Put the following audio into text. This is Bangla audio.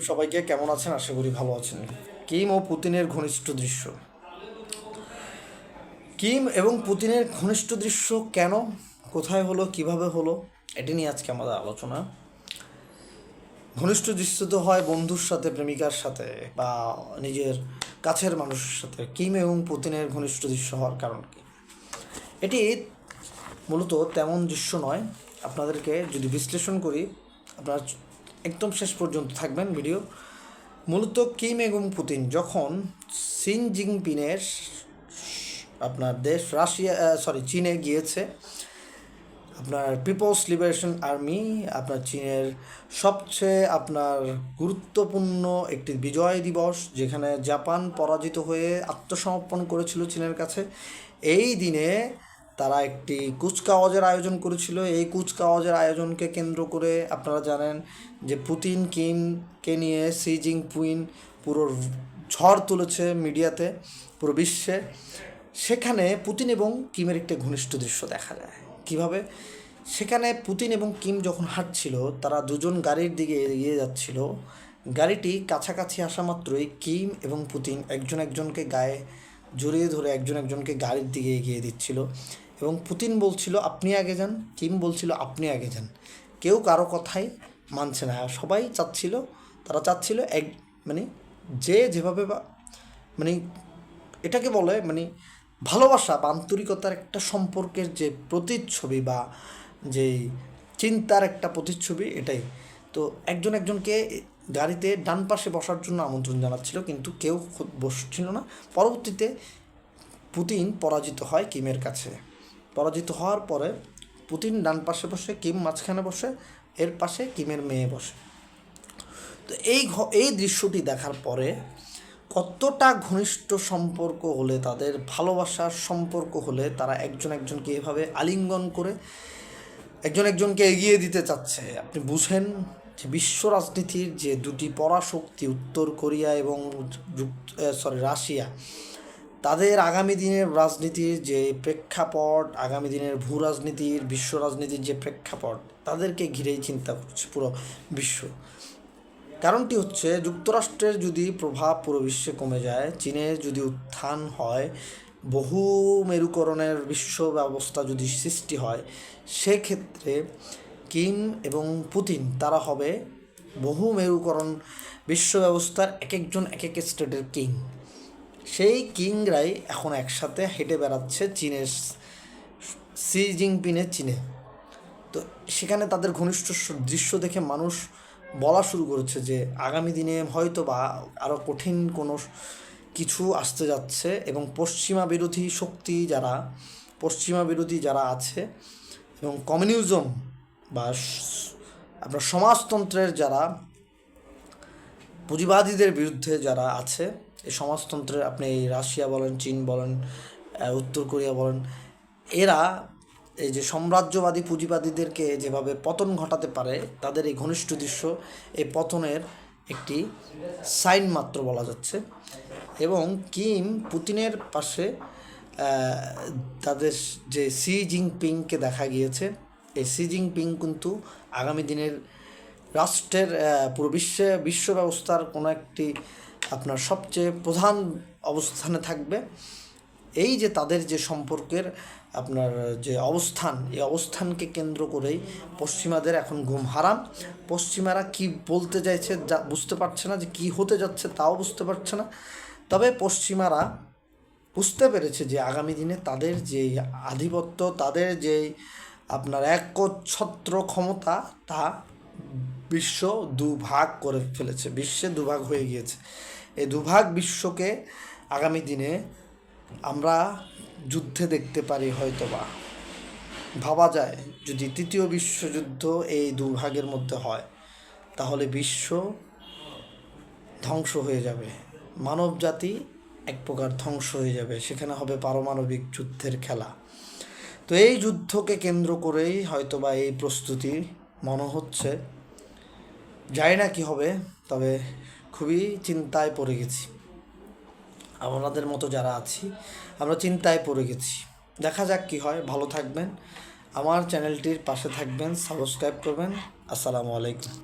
সবাইকে কেমন আছেন? আশা করি ভালো আছেন। কিম ও পুতিনের ঘনিষ্ঠ দৃশ্য। কিম এবং পুতিনের ঘনিষ্ঠ দৃশ্য কেন? কোথায় হলো? কীভাবে হলো? এটি নিয়ে আজকে আমাদের আলোচনা। ঘনিষ্ঠ দৃশ্য তো হয় বন্ধুর সাথে, প্রেমিকার সাথে বা নিজের কাছের মানুষের সাথে। কিম এবং পুতিনের ঘনিষ্ঠ দৃশ্য হওয়ার কারণ কি? এটি মূলত তেমন দৃশ্য নয়। আপনাদেরকে যদি বিশ্লেষণ করি, আপনারা একদম শেষ পর্যন্ত থাকবেন ভিডিও। মূলত কিম এবং পুতিন যখন সিন জিংপিনের আপনার দেশ রাশিয়া সরি চীনে গিয়েছে, আপনার পিপলস লিবারেশন আর্মি, আপনার চীনের সবচেয়ে আপনার গুরুত্বপূর্ণ একটি বিজয় দিবস, যেখানে জাপান পরাজিত হয়ে আত্মসমর্পণ করেছিল চীনের কাছে, এই দিনে তারা একটি কুচকাওয়াজের আয়োজন করেছিল। এই কুচকাওয়াজের আয়োজনকে কেন্দ্র করে আপনারা জানেন যে পুতিন কিমকে নিয়ে সি পুইন পুরো ঝড় তুলেছে মিডিয়াতে, পুরো বিশ্বে। সেখানে পুতিন এবং কিমের একটি ঘনিষ্ঠ দৃশ্য দেখা যায়। কীভাবে? সেখানে পুতিন এবং কিম যখন হাঁটছিল, তারা দুজন গাড়ির দিকে এগিয়ে যাচ্ছিল। গাড়িটি কাছাকাছি আসা মাত্রই কিম এবং পুতিন একজন একজনকে গায়ে জড়িয়ে ধরে একজন একজনকে গাড়ির দিকে এগিয়ে দিচ্ছিল। এবং পুতিন বলছিল, আপনি আগে যান। কিম বলছিল, আপনি আগে যান। কেউ কারও কথাই মানছে না। সবাই চাচ্ছিল, তারা চাচ্ছিল এক মানে যে যেভাবে বা মানে এটাকে বলে মানে ভালোবাসা বা আন্তরিকতার একটা সম্পর্কের যে প্রতিচ্ছবি বা যে চিন্তার একটা প্রতিচ্ছবি এটাই। তো একজন একজনকে গাড়িতে ডান পাশে বসার জন্য আমন্ত্রণ জানাচ্ছিল, কিন্তু কেউ বসছিল না। পরবর্তীতে পুতিন পরাজিত হয় কিমের কাছে। পরাজিত হওয়ার পরে পুতিন ডান পাশে বসে, কিম মাঝখানে বসে, এর পাশে কিমের মেয়ে বসে। তো এই এই দৃশ্যটি দেখার পরে কতটা ঘনিষ্ঠ সম্পর্ক হলে, তাদের ভালোবাসার সম্পর্ক হলে তারা একজন একজনকে এভাবে আলিঙ্গন করে, একজন একজনকে এগিয়ে দিতে চাচ্ছে, আপনি বুঝেন? বিশ্ব রাজনীতির যে দুটি পরাশক্তি, উত্তর কোরিয়া এবং যুক্ত সরি রাশিয়া, তাদের আগামী দিনের রাজনীতির যে প্রেক্ষাপট, আগামী দিনের ভূ রাজনীতির, বিশ্ব রাজনীতির যে প্রেক্ষাপট, তাদেরকে ঘিরেই চিন্তা করছে পুরো বিশ্ব। কারণটি হচ্ছে, যুক্তরাষ্ট্রের যদি প্রভাব পুরো বিশ্বে কমে যায় চীনের যদি উত্থান হয়, বহু মেরুকরণের বিশ্ব ব্যবস্থা যদি সৃষ্টি হয়, সেক্ষেত্রে কিম এবং পুতিন, তারা হবে বহু মেরুকরণ বিশ্ব ব্যবস্থার এক একজন এক এক স্টেটের কিং। সেই কিংরাই এখন একসাথে হেঁটে বেড়াচ্ছে চীনের সি জিংপিনের চীনে। তো সেখানে তাদের ঘনিষ্ঠ দৃশ্য দেখে মানুষ বলা শুরু করেছে যে আগামী দিনে হয়তো বা আরও কঠিন কোনো কিছু আসতে যাচ্ছে এবং পশ্চিমা বিরোধী শক্তি যারা, পশ্চিমা বিরোধী যারা আছে এবং কমিউনিজম বা আপনার সমাজতন্ত্রের যারা পুঁজিবাদীদের বিরুদ্ধে যারা আছে, এই সমাজতন্ত্রের আপনি এই রাশিয়া বলেন, চীন বলেন উত্তর কোরিয়া বলেন, এরা এই যে সাম্রাজ্যবাদী পুঁজিবাদীদেরকে যেভাবে পতন ঘটাতে পারে, তাদের এই ঘনিষ্ঠ দৃশ্য এই পতনের একটি সাইন মাত্র বলা যাচ্ছে। এবং কিম পুতিনের পাশে তাদের যে সি জিনপিংকে দেখা গিয়েছে এই সি জিনপিং কিন্তু আগামী দিনের রাষ্ট্রের পুরো বিশ্বে, বিশ্ব ব্যবস্থার কোনো একটি আপনার সবচেয়ে প্রধান অবস্থানে থাকবে। এই যে তাদের যে সম্পর্কের আপনার যে অবস্থান, এই অবস্থানকে কেন্দ্র করেই পশ্চিমাদের এখন ঘুম হারাম। পশ্চিমারা কি বলতে চাইছে যা বুঝতে পারছে না যে কি হতে যাচ্ছে তাও বুঝতে পারছে না। তবে পশ্চিমারা বুঝতে পেরেছে যে আগামী দিনে তাদের যে আধিপত্য, তাদের যে আপনার একচ্ছত্র ক্ষমতা তা বিশ্ব দুভাগ করে ফেলেছে, বিশ্বে দুভাগ হয়ে গিয়েছে। এই দুভাগ বিশ্বকে আগামী দিনে আমরা যুদ্ধে দেখতে পারি হয়তো বা ভাবা যায়, যদি তৃতীয় বিশ্বযুদ্ধ এই দুভাগের মধ্যে হয়, তাহলে বিশ্ব ধ্বংস হয়ে যাবে। মানব জাতি এক প্রকার ধ্বংস হয়ে যাবে, সেখানে হবে পারমাণবিক যুদ্ধের খেলা। তো এই যুদ্ধকে কেন্দ্র করেই হয়তো বা এই প্রস্তুতি মনে হচ্ছে। জানি না কি হবে, তবে খুবই চিন্তায় পড়ে গেছি। আপনাদের মতো যারা আছি, আমরা চিন্তায় পড়ে গেছি। দেখা যাক কি হয়। ভালো থাকবেন। আমার চ্যানেলটির পাশে থাকবেন, সাবস্ক্রাইব করবেন। আসসালামু আলাইকুম।